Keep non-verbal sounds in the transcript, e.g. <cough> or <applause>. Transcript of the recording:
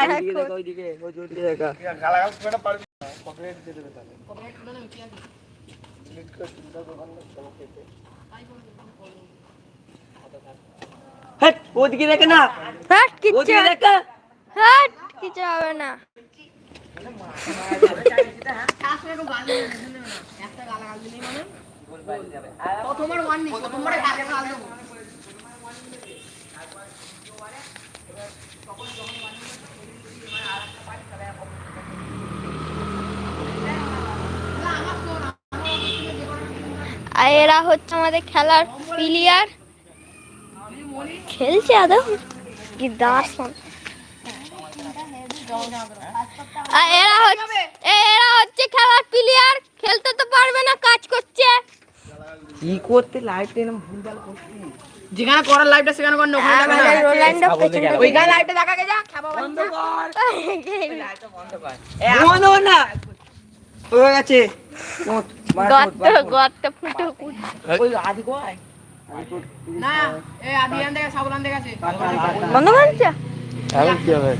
দেখা দেখা। গালাগাল করে পারবি না। দোকান চলো খেতে হ্যাঁ ওইদিকে দেখে না হ্যাট কিচ্ছু ওইদিকে দেখা হ্যাট কিছু হবে না আর এরা হচ্ছে আমাদের খেলার প্লেয়ার খেলছে আদৌ? কি দাস আর এরা হচ্ছে এরা হচ্ছে খেলার প্লেয়ার খেলতে তো পারবে না কাজ করছে। কি করতে লাইট এরকম ভুলভাল করছিস যেখানে করার লাইভটা সেখানে ওখানে দেখা না ওইখানে লাইভটা দেখা গেছে বন্ধ কর। <laughs> বন্ধ কর। না। হয়ে গেছে। মার, মোট, গর্ত গর্ত ফুটো ওই আদি কয় না এই আদিয়ান থেকে সাবলান থেকে আছে বন্ধ করছে এখন কি হবে?